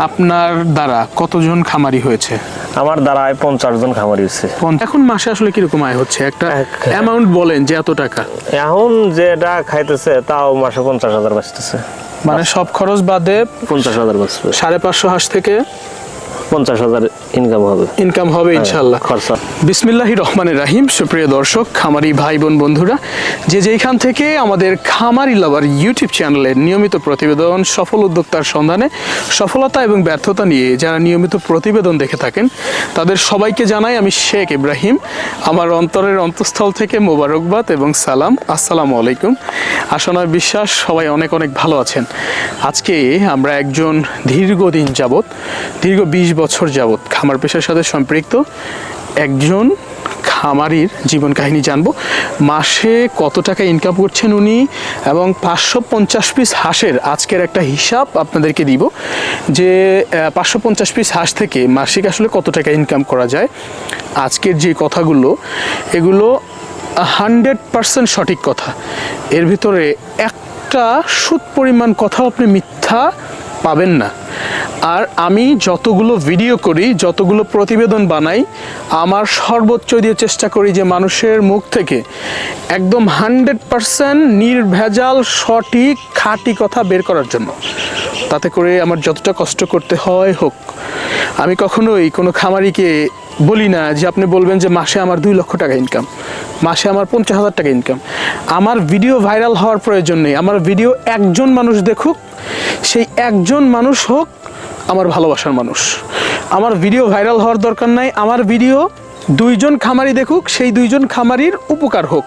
আপনার দ্বারা কতজন খামারি হয়েছে? আমার দ্বারা আয় পঞ্চাশ জন খামারি হয়েছে। এখন মাসে আসলে কীরকম আয় হচ্ছে? একটা এক- অ্যামাউন্ট বলেন যে এত টাকা। এখন যেটা খাইতেছে তাও মাসে পঞ্চাশ হাজার বাঁচতেছে। মানে সব খরচ বাদে পঞ্চাশ হাজার বাঁচবে। সাড়ে পাঁচশো হাঁস থেকে পঞ্চাশ হাজার ইনকাম হবে। ইনকাম হবে ইনশাল্লাহ খরচা। বিসমিল্লাহি রহমানের রাহিম সুপ্রিয় দর্শক খামারি ভাই বোন বন্ধুরা যে যেইখান থেকে আমাদের খামারি লাভার ইউটিউব চ্যানেলের নিয়মিত প্রতিবেদন সফল উদ্যোক্তার সন্ধানে সফলতা এবং ব্যর্থতা নিয়ে যারা নিয়মিত প্রতিবেদন দেখে থাকেন তাদের সবাইকে জানাই আমি শেখ ইব্রাহিম আমার অন্তরের অন্তঃস্থল থেকে মোবারকবাদ এবং সালাম। আসসালামু আলাইকুম। আসনা বিশ্বাস সবাই অনেক অনেক ভালো আছেন। আজকে আমরা একজন দীর্ঘদিন যাবৎ দীর্ঘ বিশ বছর যাবৎ খামার পেশার সাথে সম্পৃক্ত একজন খামারির জীবন কাহিনী জানব। মাসে কত টাকা ইনকাম করছেন উনি এবং পাঁচশো পঞ্চাশ পিস হাঁসের আজকের একটা হিসাব আপনাদেরকে দিব যে পাঁচশো পঞ্চাশ পিস হাঁস থেকে মাসিক আসলে কত টাকা ইনকাম করা যায়। আজকের যে কথাগুলো, এগুলো হান্ড্রেড পার্সেন্ট সঠিক কথা। এর ভিতরে একটা সুদ পরিমাণ কথাও আপনি মিথ্যা পাবেন না। আর আমি যতগুলো ভিডিও করি, যতগুলো প্রতিবেদন বানাই, আমার সর্বোচ্চ দিয়ে চেষ্টা করি যে মানুষের মুখ থেকে একদম হান্ড্রেড পারসেন্ট নির্ভেজাল, সঠিক, খাঁটি কথা বের করার জন্য। তাতে করে আমার যতটা কষ্ট করতে হয় হোক। আমি কখনোই কোনো খামারিকে বলি না যে আপনি বলবেন যে মাসে আমার দুই লক্ষ টাকা ইনকাম মাসে আমার পঞ্চাশ হাজার টাকা ইনকাম আমার ভিডিও ভাইরাল হওয়ার প্রয়োজন নেই। আমার ভিডিও একজন মানুষ দেখুক, সেই একজন মানুষ হোক আমার ভালোবাসার মানুষ। আমার ভিডিও ভাইরাল হওয়ার দরকার নাই, আমার ভিডিও দুইজন খামারি দেখুক, সেই দুইজন খামারির উপকার হোক।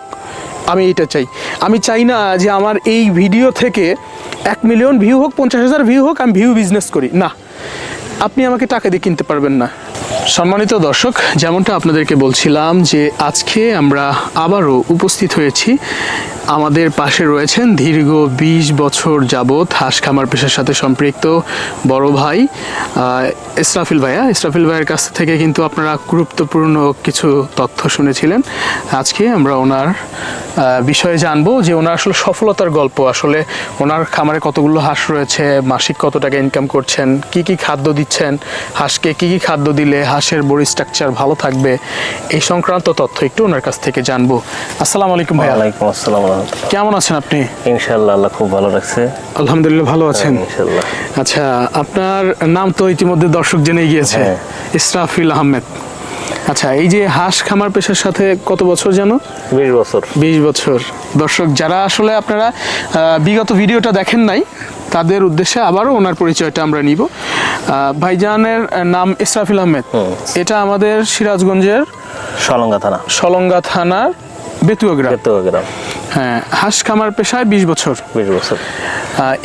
আমি এটা চাই। আমি চাই না যে আমার এই ভিডিও থেকে এক মিলিয়ন ভিউ হোক, পঞ্চাশ হাজার ভিউ হোক, আমি ভিউ বিজনেস করি। না, আপনি আমাকে টাকা দিয়ে কিনতে পারবেন না। সম্মানিত দর্শক, যেমনটা আপনাদেরকে বলছিলাম যে আজকে আমরা আবারও উপস্থিত হয়েছি আমাদের পাশে রয়েছেন দীর্ঘ বিশ বছর যাবৎ হাঁস খামার পেশার সাথে সম্পৃক্ত বড় ভাই ইসরাফিল ভাইয়া। ইসরাফিল ভাইয়ের কাছ থেকে কিন্তু আপনারা গুরুত্বপূর্ণ কিছু তথ্য শুনেছিলেন। আজকে আমরা ওনার বিষয়ে জানব যে ওনার আসলে সফলতার গল্প। আসলে ওনার খামারে কতগুলো হাঁস রয়েছে, মাসিক কত টাকা ইনকাম করছেন, কি কি খাদ্য দিচ্ছেন, হাঁসকে কি কি খাদ্য দিলে হাঁসের বডি স্ট্রাকচার ভালো থাকবে, এই সংক্রান্ত তথ্য একটু ওনার কাছ থেকে জানব। আসসালামু আলাইকুম ভাইয়া। আলাইকুম আসসালাম কেমন আছেন আপনি? ইনশাল্লাহ আল্লাহ খুব ভালো রাখছে। আলহামদুলিল্লাহ ভালো আছেন। ইনশাল্লাহ আচ্ছা আপনার নাম তো ইতিমধ্যে দর্শক জেনে গিয়েছে হ্যাঁ। ইসরাফিল আহমেদ। আচ্ছা এই যে হাঁস খামার পেশার সাথে কত বছর জানো? বিশ বছর। বিশ বছর। দর্শক যারা আসলে আপনারা বিগত ভিডিওটা দেখেন নাই তাদের উদ্দেশ্যে আবারও ওনার পরিচয়টা আমরা নিব। ভাইজানের নাম ইসরাফিল আহমেদ। এটা আমাদের সিরাজগঞ্জের সলঙ্গা থানা। সলঙ্গা থানার বেতুয়া গ্রাম কেতো গ্রাম হ্যাঁ হাঁস খামার পেশায় বিশ বছর। বিশ বছর।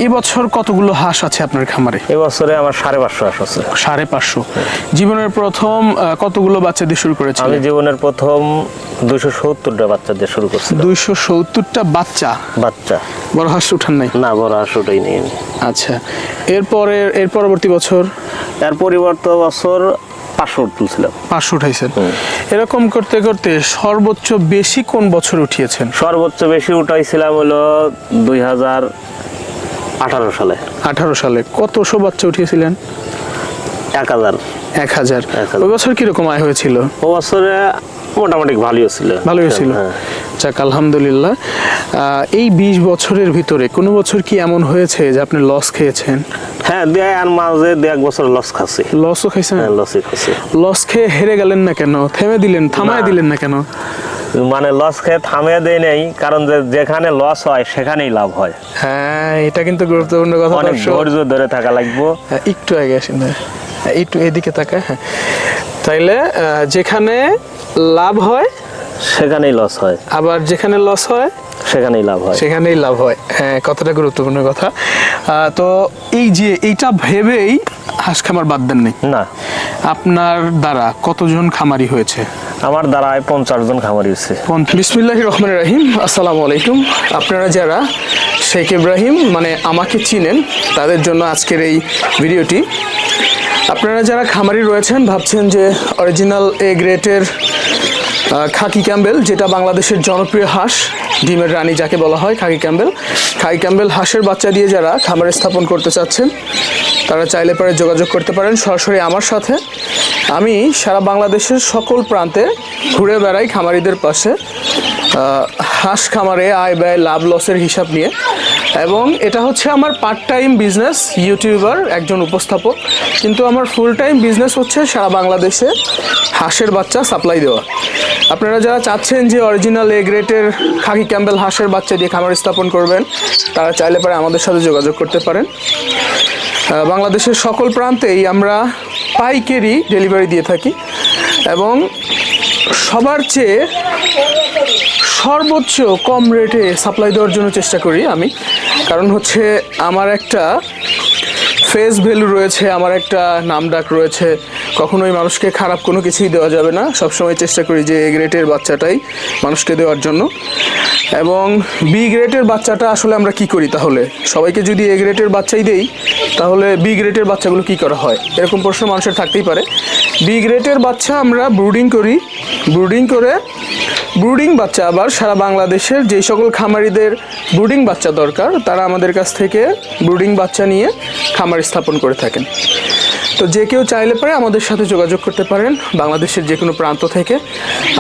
এবছর কতগুলো হাঁস আছে আপনার খামারে? এবছরে আমার সাড়ে পাঁচশো হাঁস আছে। সাড়ে পাঁচশো। জীবনের প্রথম কতগুলো বাচ্চা দিয়ে শুরু আমি জীবনের প্রথম দুশো সত্তরটা বাচ্চা দিয়ে শুরু করছি। দুইশো সত্তরটা বাচ্চা? বাচ্চা। বড় হাঁস উঠান নাই? না বড় হাঁস উঠাই নেই আচ্ছা। এরপরে এর পরবর্তী বছর? এর পরিবর্তে বছর পাঁচশো তুলছিলাম। পাঁচশো উঠাইছেন। এরকম করতে করতে সর্বোচ্চ বেশি কোন বছর উঠিয়েছেন? সর্বোচ্চ বেশি উঠাইছিলাম হলো দুই হাজার আঠারো সালে। আঠারো সালে। কতশো বাচ্চা উঠিয়েছিলেন? এক হাজার। এক হাজার। ওই বছর কীরকম আয় হয়েছিল? ও বছরে মোটামুটি ভালোই ছিল। ভালোই ছিল। হ্যাঁ। যাক আলহামদুলিল্লাহ। এই বিশ বছরের ভিতরে কোনো বছর কি এমন হয়েছে যে আপনি লস খেয়েছেন? হ্যাঁ দেয় আর মাঝে দু এক বছর লস খাচ্ছি। লসও খাইছেন? হ্যাঁ লসই খাচ্ছি। লস খেয়ে হেরে গেলেন না কেন? থেমে দিলেন থামায়। দিলেন না কেন? মানে লস খেয়ে থামিয়ে দেয় নেই কারণ যেখানে লস হয় সেখানেই লাভ হয়। হ্যাঁ এটা কিন্তু গুরুত্বপূর্ণ কথা অনেক। ধৈর্য ধরে থাকা লাগবো। হ্যাঁ, একটু আগে আসেন না হ্যাঁ, একটু এদিকে তাকায় হ্যাঁ। তাইলে যেখানে লাভ হয় সেখানেই লস হয়। আবার যেখানে লস হয় সেখানেই লাভ হয়। সেখানেই লাভ হয়। হ্যাঁ কতটা গুরুত্বপূর্ণ কথা। তো এই যে এইটা ভেবেই হাঁস খামার বাদ দেন নাই না। আপনার দ্বারা কতজন খামারি হয়েছে? আমার দ্বারায় পঞ্চাশ জন খামারি হয়েছে। বিসমিল্লাহ রহমান রাহিম আসসালামু আলাইকুম। আপনারা যারা শেখ ইব্রাহিম মানে আমাকে চিনেন তাদের জন্য আজকের এই ভিডিওটি আপনারা যারা খামারি রয়েছেন, ভাবছেন যে অরিজিনাল এ গ্রেটের খাকি ক্যাম্বেল, যেটা বাংলাদেশের জনপ্রিয় হাঁস, ডিমের রানী যাকে বলা হয়, খাকি ক্যাম্বেল। খাকি ক্যাম্বেল হাঁসের বাচ্চা দিয়ে যারা খামারে স্থাপন করতে চাচ্ছেন, তারা চাইলে পরে যোগাযোগ করতে পারেন সরাসরি আমার সাথে। আমি সারা বাংলাদেশের সকল প্রান্তে ঘুরে বেড়াই খামারিদের পাশে। হাঁস খামারে আয় ব্যয়, লাভ, লসের হিসাব নিয়ে। এবং এটা হচ্ছে আমার পার্ট টাইম বিজনেস ইউটিউবার একজন উপস্থাপক। কিন্তু আমার ফুল টাইম বিজনেস হচ্ছে সারা বাংলাদেশে হাঁসের বাচ্চা সাপ্লাই দেওয়া। আপনারা যারা চাচ্ছেন যে অরিজিনাল এ গ্রেটের খাকি ক্যাম্বেল হাঁসের বাচ্চা দিয়ে খামার স্থাপন করবেন, তারা চাইলে পরে আমাদের সাথে যোগাযোগ করতে পারেন। বাংলাদেশের সকল প্রান্তেই আমরা পাইকারি ডেলিভারি দিয়ে থাকি। এবং সবার চেয়ে সর্বোচ্চ কম রেটে সাপ্লাই দেওয়ার জন্য চেষ্টা করি আমি। কারণ হচ্ছে আমার একটা ফেস ভ্যালু রয়েছে, আমার একটা নাম ডাক রয়েছে। কখনোই মানুষকে খারাপ কোনো কিছুই দেওয়া যাবে না। সবসময় চেষ্টা করি যে এ গ্রেটের বাচ্চাটাই মানুষকে দেওয়ার জন্য। এবং বি গ্রেটের বাচ্চাটা আসলে আমরা কি করি তাহলে? সবাইকে যদি এ গ্রেটের বাচ্চাই দেই, তাহলে বি গ্রেটের বাচ্চাগুলো কি করা হয়? এরকম প্রশ্ন মানুষের থাকতেই পারে। বি গ্রেটের বাচ্চা আমরা ব্রুডিং করি। ব্রুডিং করে ব্রুডিং বাচ্চা আবার সারা বাংলাদেশের যেই সকল খামারিদের ব্রুডিং বাচ্চা দরকার, তারা আমাদের কাছ থেকে ব্রুডিং বাচ্চা নিয়ে খামার স্থাপন করে থাকেন। তো যে কেউ চাইলে পারে আমাদের সাথে যোগাযোগ করতে পারেন বাংলাদেশের যে কোনো প্রান্ত থেকে।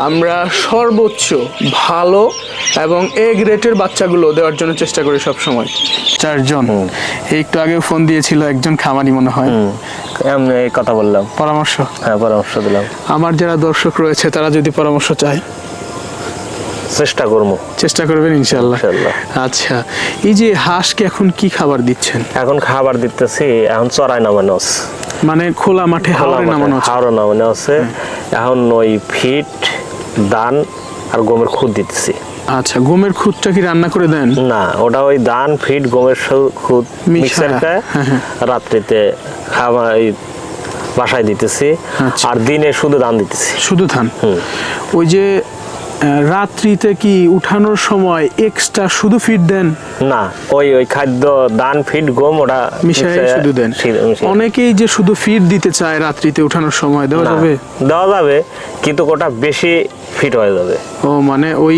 আমরা সর্বোচ্চ ভালো এবং এ গ্রেটের বাচ্চাগুলো দেওয়ার জন্য চেষ্টা করি সব সময় চারজন একটু আগে ফোন দিয়েছিল একজন খামারি মনে হয়। এই কথা বললাম। পরামর্শ? হ্যাঁ পরামর্শ দিলাম। আমার যারা দর্শক রয়েছে তারা যদি পরামর্শ চায়। চেষ্টা করব। চেষ্টা করবেন ইনশাল্লাহ। আচ্ছা এই যে হাঁসকে এখন কি খাবার দিচ্ছেন? এখন খাবার দিতেছি এখন চড়াই নামানো আছে মানে খোলা মাঠে হাওয়ারে নামানো হচ্ছে। হাওড়া নামানো আছে এখন ওই ফিট দান আর গমের খুদ দিতেছি আচ্ছা গমের খুদটা কি রান্না করে দেন না ওটা ওই দান ফিট গমের খুদ মিশায়া। মিক্সার খায় হ্যাঁ, হ্যাঁ। রাত্রিতে এই বাসায় দিতেছি আচ্ছা। আর দিনে শুধু দান দিতেছি শুধু ধান ওই যে রাত্রিতে কি উঠানোর সময় এক্সট্রা শুধু ফিড দেন? না ওই ওই খাদ্য দান ফিড গম ওরা মিশাই মিশায়া- শুধু দেন। অনেকেই যে শুধু ফিড দিতে চায় রাত্রিতে উঠানোর সময় দেওয়া যাবে? দেওয়া যাবে কিন্তু ওটা বেশি ফিট হয়ে যাবে। ও মানে ওই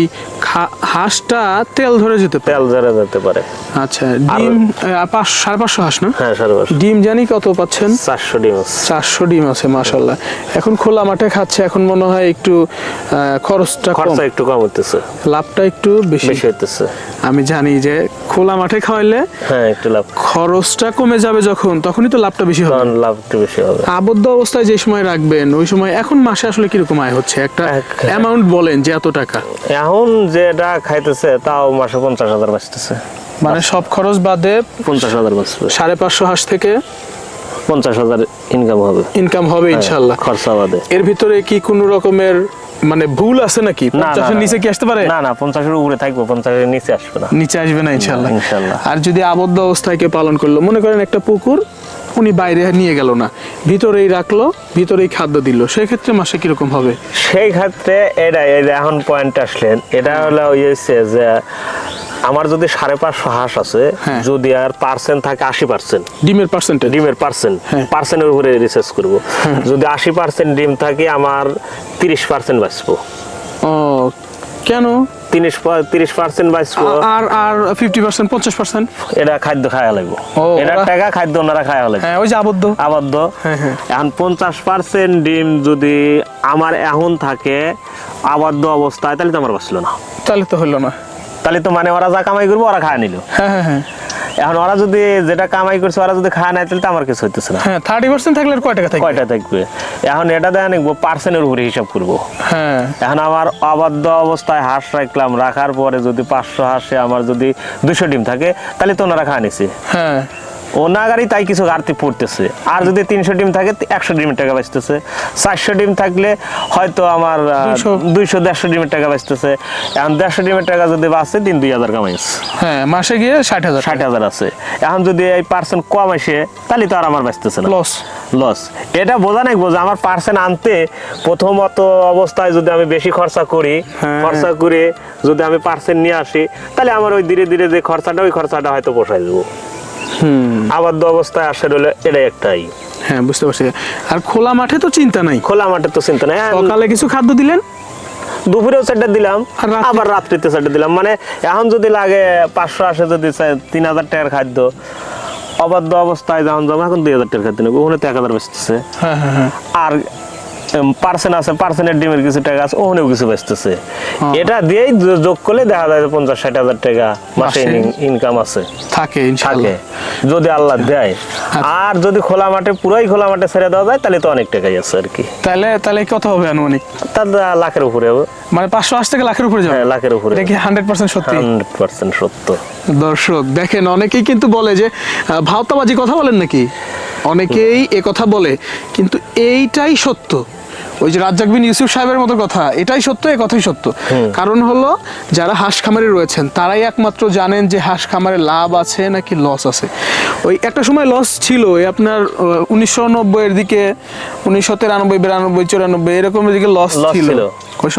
হাঁসটা তেল ধরে যেতে তেল ধরে যেতে পারে। আচ্ছা ডিম সাড়ে পাঁচশো হাঁস না? হ্যাঁ সাড়ে পাঁচশো। ডিম জানি কত পাচ্ছেন? চারশো ডিম আছে। চারশো ডিম আছে মাসাল্লাহ এখন খোলা মাঠে খাচ্ছে এখন মনে হয় একটু খরচটা খরচা একটু কম হতেছে লাভটা একটু বেশি। বেশি হইতেছে। আমি জানি যে খোলা মাঠে খাওয়াইলে হ্যাঁ একটু লাভ। খরচটা কমে যাবে যখন তখনই তো লাভটা বেশি হবে। লাভ একটু বেশি হবে। আবদ্ধ অবস্থায় যে সময় রাখবেন ওই সময় এখন মাসে আসলে কীরকম আয় হচ্ছে? একটা অ্যামাউন্ট বলেন যে এত টাকা। এখন যেটা খাইতেছে তাও মাসে পঞ্চাশ হাজার বাঁচতেছে। মানে সব খরচ বাদে পঞ্চাশ হাজার বাঁচবে সাড়ে পাঁচশো হাঁস থেকে পঞ্চাশ হাজার ইনকাম হবে। ইনকাম হবে ইনশাল্লাহ। খরচা বাদে। এর ভিতরে কি কোনো রকমের মানে ভুল আছে নাকি? পঞ্চাশের নিচে কি আসতে পারে? না না পঞ্চাশের উপরে থাকব পঞ্চাশের নিচে আসবে না। নিচে আসবে না ইনশাল্লাহ ইনশাল্লাহ। আর যদি আবদ্ধ অবস্থায় কে পালন করল মনে করেন একটা পুকুর উনি বাইরে নিয়ে গেল না ভিতরেই রাখল ভিতরেই খাদ্য দিল সেই ক্ষেত্রে মাসে কীরকম হবে? সেই ক্ষেত্রে এটা এখন পয়েন্ট আসলেন। এটা হলো ওই হয়েছে যে আমার যদি সাড়ে পাঁচশো হাঁস আছে হ্যাঁ। যদি আর পার্সেন্ট থাকে আশি পার্সেন্ট ডিমের পার্সেন্টেজ ডিমের পার্সেন্ট হ্যাঁ। পার্সেন্টের উপরে রিসার্চ করব। যদি আশি পার্সেন্ট ডিম থাকে আমার তিরিশ পার্সেন্ট বাঁচবো। ও কেন? তিরিশ তিরিশ পার্সেন্ট বাঁচবো। আর আর ফিফটি পার্সেন্ট পঞ্চাশ পার্সেন্ট এটা খাদ্য খাওয়া লাগবে। এটা টাকা খাদ্য ওনারা খাওয়া লাগবে। হ্যাঁ ওই যে আবদ্ধ। আবদ্ধ। এখন পঞ্চাশ পার্সেন্ট ডিম যদি আমার এখন থাকে আবদ্ধ অবস্থায় তাহলে তো আমার বাঁচলো না। তাহলে তো হলো না। তাহলে তো মানে ওরা যা কামাই করব ওরা খায় নিল। হ্যাঁ হ্যাঁ হ্যাঁ। এখন ওরা যদি যেটা কামাই করছে ওরা যদি খায় নেয় তাহলে তো আমার কিছু হইতেছে না। হ্যাঁ থার্টি পার্সেন্ট থাকলে কয়টা কয় টাকা থাকবে? কয়টা থাকবে? এখন এটা দেয় নিকবো পার্সেন্টের উপরে হিসাব করব। হ্যাঁ। এখন আমার অবাধ্য অবস্থায় হাঁস রাখলাম রাখার পরে যদি পাঁচশো হাঁসে আমার যদি দুশো ডিম থাকে তাহলে তো ওনারা খাওয়া নিছে। হ্যাঁ। ও নাগারই তাই কিছু ঘাটতি পড়তেছে। আর যদি তিনশো ডিম থাকে একশো ডিমের টাকা বাঁচতেছে। চারশো ডিম থাকলে হয়তো আমার দুইশো। দেড়শো ডিমের টাকা বাঁচতেছে। এখন দেড়শো ডিমের টাকা যদি বাঁচে তিন দুই হাজার কামাইছে। হ্যাঁ মাসে গিয়ে ষাট হাজার। ষাট হাজার আছে। এখন যদি এই পার্সেন্ট কম আসে তাহলে তো আর আমার বাঁচতেছে না। লস লস এটা বোঝা নাই বোঝা আমার পার্সেন্ট আনতে প্রথমত অবস্থায় যদি আমি বেশি খরচা করি হ্যাঁ। খরচা করে যদি আমি পার্সেন্ট নিয়ে আসি তাহলে আমার ওই ধীরে ধীরে যে খরচাটা ওই খরচাটা হয়তো পোষায় দেবো। আবদ্ধ অবস্থায় আসে রইলে এটাই একটাই। হ্যাঁ বুঝতে পারছি। আর খোলা মাঠে তো চিন্তা নাই? খোলা মাঠে তো চিন্তা নেই। হ্যাঁ, সকালে কিছু খাদ্য দিলেন? দুপুরেও চারটা দিলাম আর আবার রাত্রিতে চারটা দিলাম। মানে এখন যদি লাগে পাঁচশো আসে যদি তিন হাজার টাকার খাদ্য অবাধ্য অবস্থায় যখন জমা এখন দুই হাজার টাকার খাদ্য নেব। ওখানে তো এক হাজার বেচতেছে। হ্যাঁ হ্যাঁ। আর পার্সেন্ট আছে পার্সেন্টের ডিমের কিছু টাকা আছে ওখানেও কিছু বেচতেছে। এটা দিয়েই যোগ করলে দেখা যায় পঞ্চাশ ষাট হাজার টাকা মাসে? ইনকাম আছে। থাকে থাকে যদি আল্লাহ দেয়। আচ্ছা। আর যদি খোলা মাঠে পুরাই খোলা মাঠে ছেড়ে দেওয়া যায় তাহলে তো অনেক টাকাই আছে আর কি। তাহলে তাহলে কত হবে আনুমানিক? তার লাখের উপরে হবে। মানে পাঁচশো আশি থেকে লাখের উপরে যাবে? হ্যাঁ লাখের উপরে কি হান্ড্রেড পার্সেন্ট সত্যি? হান্ড্রেড পার্সেন্ট সত্য। দর্শক দেখেন অনেকেই কিন্তু বলে যে ভাওতাবাজি কথা বলেন নাকি? অনেকেই এ কথা বলে কিন্তু এইটাই সত্য। ওই যে রাজ্জাক বিন ইউসুফ সাহেবের মতো কথা এটাই সত্য এ কথাই সত্য। কারণ হলো যারা হাঁস খামারে রয়েছেন তারাই একমাত্র জানেন যে হাঁস খামারে লাভ আছে নাকি লস আছে। ওই একটা সময় লস ছিল আপনার উনিশশো নব্বইয়ের দিকে উনিশশো তিরানব্বই বিরানব্বই চুরানব্বই এরকমের দিকে লস ছিল।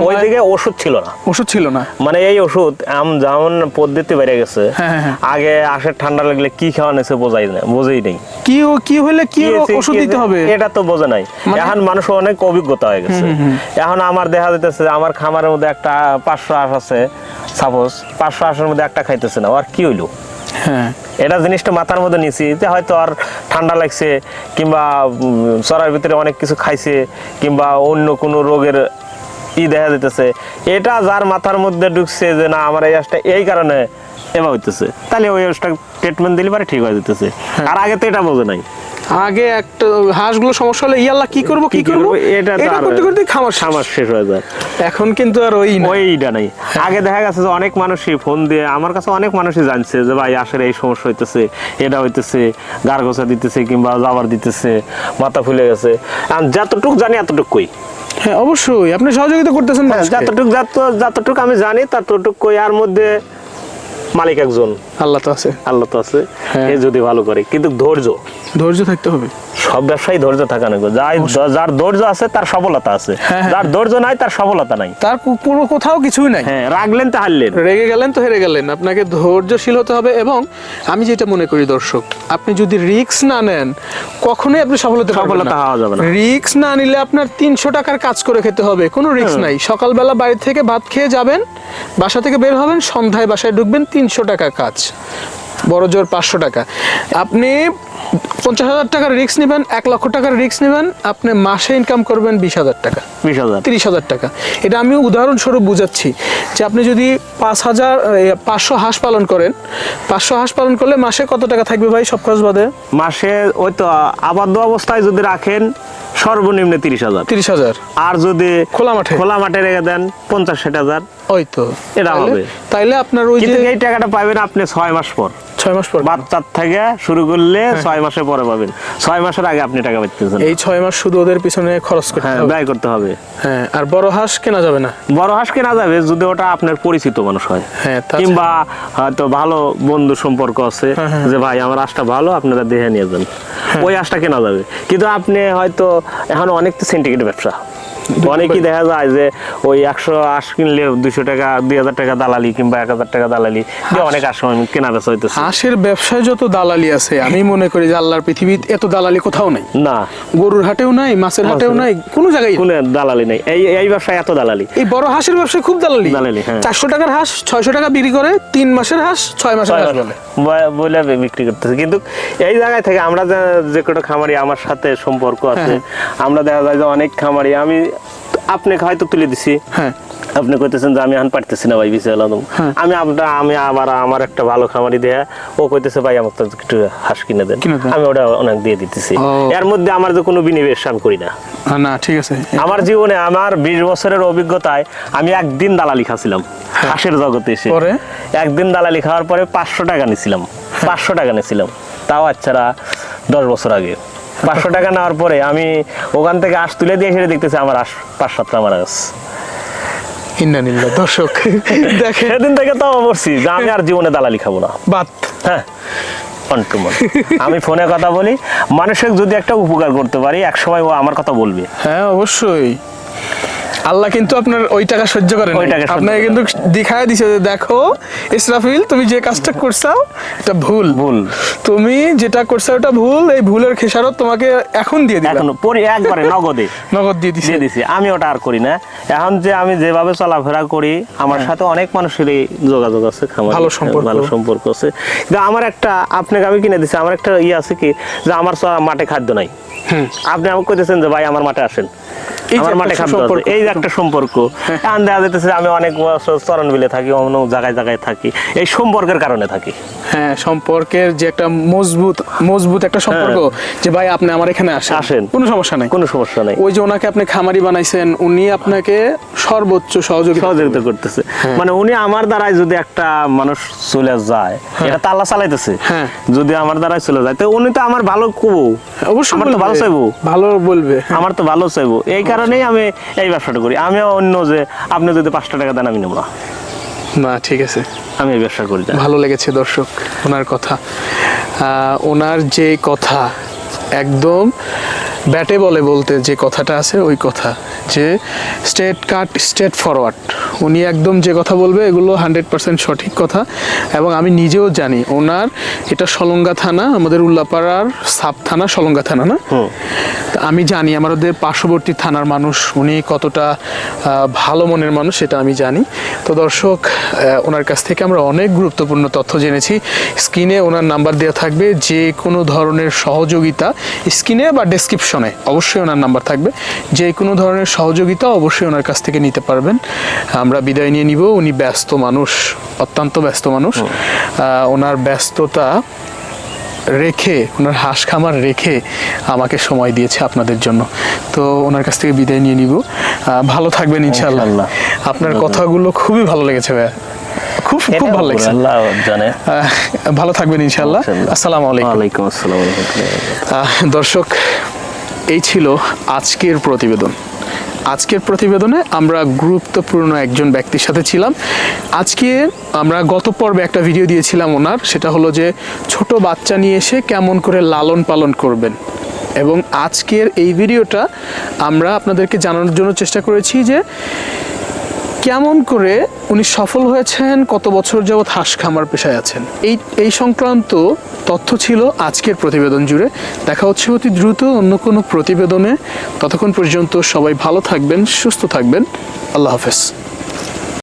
ওইদিকে ওষুধ ছিল না। ওষুধ ছিল না। মানে এই ওষুধ আম যেমন পদ্ধতি বেড়ে গেছে হ্যাঁ, হ্যাঁ, হ্যাঁ। আগে আশের ঠান্ডা লাগলে কি খাওয়া নিছে বোঝাই না বোঝেই নেই। কি কি হলে কি কি ওষুধ দিতে হবে? এটা তো বোঝে নাই। মানে- এখন মানুষ অনেক অভিজ্ঞতা হয়ে গেছে। এখন আমার দেখা যাইতেছে আমার খামারের মধ্যে একটা পাঁচশো আশ আছে সাপোজ পাঁচশো আশের মধ্যে একটা খাইতেছে না আর কি হইল? হ্যাঁ। এটা জিনিসটা মাথার মধ্যে নিছি যে হয়তো আর ঠান্ডা লাগছে কিংবা চড়ার ভিতরে অনেক কিছু খাইছে কিংবা অন্য কোনো রোগের ই দেখা যেতেছে এটা যার মাথার মধ্যে ঢুকছে যে না আমার এই আসটা এই কারণে এবার হইতেছে। তাহলে ওই ওষটা ট্রিটমেন্ট দিলে পারে ঠিক হয়ে যেতেছে আর আগে তো এটা বোঝে নাই। আগে একটা হাঁসগুলো সমস্যা হলে ইয়াল্লা কি করব কি করব? এটা এটা করতে করতে খামার। খামার শেষ হয়ে যায়। এখন কিন্তু আর ওই ওইটা নাই। আগে দেখা গেছে যে অনেক মানুষই ফোন দিয়ে আমার কাছে অনেক মানুষই জানছে যে ভাই আসলে এই সমস্যা হইতেছে এটা হইতেছে গার গোছা দিতেছে কিংবা জাবার দিতেছে মাথা ফুলে গেছে। যতটুক জানি এতটুক কই হ্যাঁ অবশ্যই। আপনি সহযোগিতা করতেছেন হ্যাঁ। যতটুক যত- যতটুক আমি জানি ততটুক কই আর মধ্যে মালিক একজন। আল্লাহ তো আছে। আল্লাহ তো আছে। হ্যাঁ। এ যদি ভালো করে কিন্তু ধৈর্য। ধৈর্য থাকতে হবে। সব ব্যবসায়ী ধৈর্য থাকা না যাই যার ধৈর্য আছে তার সফলতা আছে। হ্যাঁ, হ্যাঁ। যার ধৈর্য নাই তার সফলতা নাই। তার কোনো কোথাও কিছুই নাই। হ্যাঁ রাগলেন তা হারলেন। রেগে গেলেন তো হেরে গেলেন। আপনাকে ধৈর্যশীল হতে হবে এবং আমি যেটা মনে করি দর্শক আপনি যদি রিস্ক না নেন কখনোই আপনি সফলতা সফলতা হওয়া যাবে না। রিস্ক না নিলে আপনার তিনশো টাকার কাজ করে খেতে হবে। কোনো রিস্ক নাই। সকালবেলা বাড়ি থেকে ভাত খেয়ে যাবেন বাসা থেকে বের হবেন সন্ধ্যায় বাসায় ঢুকবেন তিনশো টাকা কাজ বড় জোর পাঁচশো টাকা। আপনি পঞ্চাশ হাজার টাকার রিস্ক নেবেন এক লক্ষ টাকার রিস্ক নেবেন আপনি মাসে ইনকাম করবেন বিশ হাজার টাকা। বিশ হাজার। তিরিশ হাজার টাকা। এটা আমি উদাহরণস্বরূপ বুঝাচ্ছি যে আপনি যদি পাঁচ হাজার পাঁচশো হাঁস পালন করেন পাঁচশো হাঁস পালন করলে মাসে কত টাকা থাকবে ভাই সব খরচ বাদে? মাসে ওই তো আবদ্ধ অবস্থায় যদি রাখেন সর্বনিম্ন তিরিশ হাজার। তিরিশ হাজার। আর যদি খোলা মাঠে? খোলা মাঠে রেখে দেন পঞ্চাশ ষাট হাজার। ওই তো। এটা হবে। তাইলে আপনার ওই যে এই টাকাটা পাবেন আপনি ছয় মাস পর। ছয় মাস পর। বাচ্চার থেকে শুরু করলে ছয় মাসের পরে পাবেন। ছয় মাসের আগে আপনি টাকা পাচ্ছেন এই ছয় মাস শুধু ওদের পিছনে খরচ করতে হ্যাঁ হবে? ব্যয় করতে হবে। হ্যাঁ আর বড় হাঁস কেনা যাবে না? বড় হাঁস কেনা যাবে যদি ওটা আপনার পরিচিত মানুষ হয়। হ্যাঁ তাছাড়া- কিংবা হয়তো ভালো বন্ধু সম্পর্ক আছে হ্যাঁ, হ্যাঁ। যে ভাই আমার হাঁসটা ভালো আপনারা দেহে নিয়ে যান। ওই হাঁসটা কেনা যাবে। কিন্তু আপনি হয়তো এখন অনেক তো সিন্ডিকেট ব্যবসা। অনেকই দেখা যায় যে ওই একশো আশ কিনলে দুইশো টাকা দুই হাজার টাকা দালালি কিংবা এক হাজার টাকা দালালি দিয়ে অনেক হাঁস কেনা বেচা হইতেছে। হাঁসের ব্যবসায় যত দালালি আছে আমি মনে করি যে আল্লাহর পৃথিবীতে এত দালালি কোথাও নাই। না। গরুর হাটেও নাই মাছের হাটেও নাই কোনো জায়গায় কোনো দালালি নেই। এই এই ব্যবসায় এত দালালি। এই বড় হাঁসের ব্যবসায় খুব দালালি। দালালি, হ্যাঁ। চারশো টাকার হাঁস ছয়শো টাকা বিক্রি করে তিন মাসের হাঁস ছয় মাসের হাঁস বলে বলে বিক্রি করতেছে। কিন্তু এই জায়গায় থেকে আমরা যে- কটা খামারি আমার সাথে সম্পর্ক আছে। আমরা দেখা যায় যে অনেক খামারি আমি আপনাকে হয়তো তুলে দিছি। হ্যাঁ। আপনি কইতেছেন যে আমি এখন পারতেছি না ভাই বিশে আলাদম হ্যাঁ। আমি আপনার আমি আবার আমার একটা ভালো খামারি দেয়া ও কইতেছে ভাই আমাকে তো একটু হাঁস কিনে দেন। আমি ওটা অনেক দিয়ে দিতেছি। এর মধ্যে আমার যে কোনো বিনিবেশ আমি করি না। না ঠিক আছে। আমার জীবনে আমার বিশ বছরের অভিজ্ঞতায় আমি একদিন দালালি খাচ্ছিলাম হাঁসের জগতে এসে। পরে? একদিন দালালি খাওয়ার পরে পাঁচশো টাকা নিছিলাম পাঁচশো টাকা নিছিলাম। তাও আচ্ছারা দশ বছর আগে। পাঁচশো টাকা নেওয়ার পরে আমি ওখান থেকে আশ তুলে দিয়ে সেটা দেখতেছি আমার আশ পাঁচ সাতটা মারা গেছে দর্শক দেখে সেদিন থেকে বলছি যে আমি আর জীবনে দালালি খাব না। বাত হ্যাঁ আমি ফোনে কথা বলি মানুষের যদি একটা উপকার করতে পারি এক সময় ও আমার কথা বলবে। হ্যাঁ অবশ্যই। আল্লাহ কিন্তু আপনার ওই টাকা সহ্য করেন আপনাকে কিন্তু দেখায় দিছে যে দেখো ইসরাফিল তুমি যে কাজটা করছাও এটা ভুল ভুল। তুমি যেটা করছ ওটা ভুল এই ভুলের খেসারত তোমাকে এখন দিয়ে দিলাম এখন পরি একবারে নগদে নগদ দিয়ে দিছে দিয়ে দিছি আমি ওটা আর করি না এখন যে আমি যেভাবে চলাফেরা করি আমার সাথে অনেক মানুষেরই যোগাযোগ আছে খামারে। হ্যাঁ। ভালো সম্পর্ক। ভালো সম্পর্ক আছে কিন্তু আমার একটা আপনাকে আমি কিনে দিছি আমার একটা ইয়ে আছে কি যে আমার মাঠে খাদ্য নাই। আপনি আমাকে কইতেছেন যে ভাই আমার মাঠে আসেন। আমার মাঠে খাদ্য এই যে একটা সম্পর্ক দেখা যাইতেছে আমি অনেক বছর চরণ বিলে থাকি অন্য জায়গায় জায়গায় থাকি। এই সম্পর্কের কারণে থাকি। হ্যাঁ সম্পর্কের যে একটা মজবুত মজবুত একটা সম্পর্ক যে ভাই আপনি আমার এখানে আসেন। হ্যাঁ। আসেন। কোনো সমস্যা নাই। কোনো সমস্যা নেই। ওই যে ওনাকে আপনি খামারি বানাইছেন উনি আপনাকে সর্বোচ্চ সহযোগিতা সহযোগিতা করতেছে। মানে উনি আমার দ্বারাই যদি একটা মানুষ চলে যায় এটা তো আল্লাহ চালাইতেছে। হ্যাঁ। যদি আমার দ্বারাই চলে যায় তো উনি তো আমার ভালো কবো। অবশ্যই আমার তো বলবে। ভালো চাইব ভালো বলবে। আমার তো ভালো চাইব এই কারণেই আমি এই ব্যবসাটা করি। আমি অন্য যে আপনি যদি পাঁচটা টাকা দেন আমি নেব। না না ঠিক আছে। আমি এই ব্যবসা করি ভালো লেগেছে দর্শক ওনার কথা। আহ, ওনার যে কথা একদম ব্যাটে বলে বলতে যে কথাটা আছে ওই কথা যে স্টেট কাট স্টেট ফরওয়ার্ড। উনি একদম যে কথা বলবে এগুলো হান্ড্রেড পার্সেন্ট সঠিক কথা। এবং আমি নিজেও জানি ওনার এটা সলঙ্গা থানা আমাদের উল্লাপাড়ার সাব থানা সলঙ্গা থানা না? তা আমি জানি আমাদের পার্শ্ববর্তী থানার মানুষ উনি কতটা ভালো মনের মানুষ সেটা আমি জানি। তো দর্শক ওনার কাছ থেকে আমরা অনেক গুরুত্বপূর্ণ তথ্য জেনেছি। স্ক্রিনে ওনার নাম্বার দেওয়া থাকবে যে কোনো ধরনের সহযোগিতা স্ক্রিনে বা ডেসক্রিপশনে অবশ্যই ওনার নাম্বার থাকবে। যে কোনো ধরনের সহযোগিতা অবশ্যই ওনার কাছ থেকে নিতে পারবেন। আমরা বিদায় নিয়ে নিব। উনি ব্যস্ত মানুষ অত্যন্ত ব্যস্ত মানুষ। ওনার ব্যস্ততা রেখে ওনার হাঁস খামার রেখে আমাকে সময় দিয়েছে আপনাদের জন্য। তো ওনার কাছ থেকে বিদায় নিয়ে নিব। ভালো থাকবেন ইনশাআল্লাহ। আপনার কথাগুলো খুবই ভালো লেগেছে ভাইয়া। খুব খুব ভালো লেগেছে। আল্লাহ জানে। ভালো থাকবেন ইনশাআল্লাহ। আসসালামু আলাইকুম। আসসালাম। ওয়া রাহমাতুল্লাহি আহ, দর্শক এই ছিল আজকের প্রতিবেদন। আজকের প্রতিবেদনে আমরা গুরুত্বপূর্ণ একজন ব্যক্তির সাথে ছিলাম। আজকে আমরা গত পর্বে একটা ভিডিও দিয়েছিলাম ওনার, সেটা হলো যে ছোট বাচ্চা নিয়ে এসে কেমন করে লালন পালন করবেন। এবং আজকের এই ভিডিওটা আমরা আপনাদেরকে জানানোর জন্য চেষ্টা করেছি যে কেমন করে উনি সফল হয়েছেন, কত বছর যাবৎ হাঁস খামার পেশায় আছেন? এই এই সংক্রান্ত তথ্য ছিল আজকের প্রতিবেদন জুড়ে। দেখা হচ্ছে অতি দ্রুত অন্য কোনো প্রতিবেদনে। ততক্ষণ পর্যন্ত সবাই ভালো থাকবেন, সুস্থ থাকবেন। আল্লাহ হাফেজ।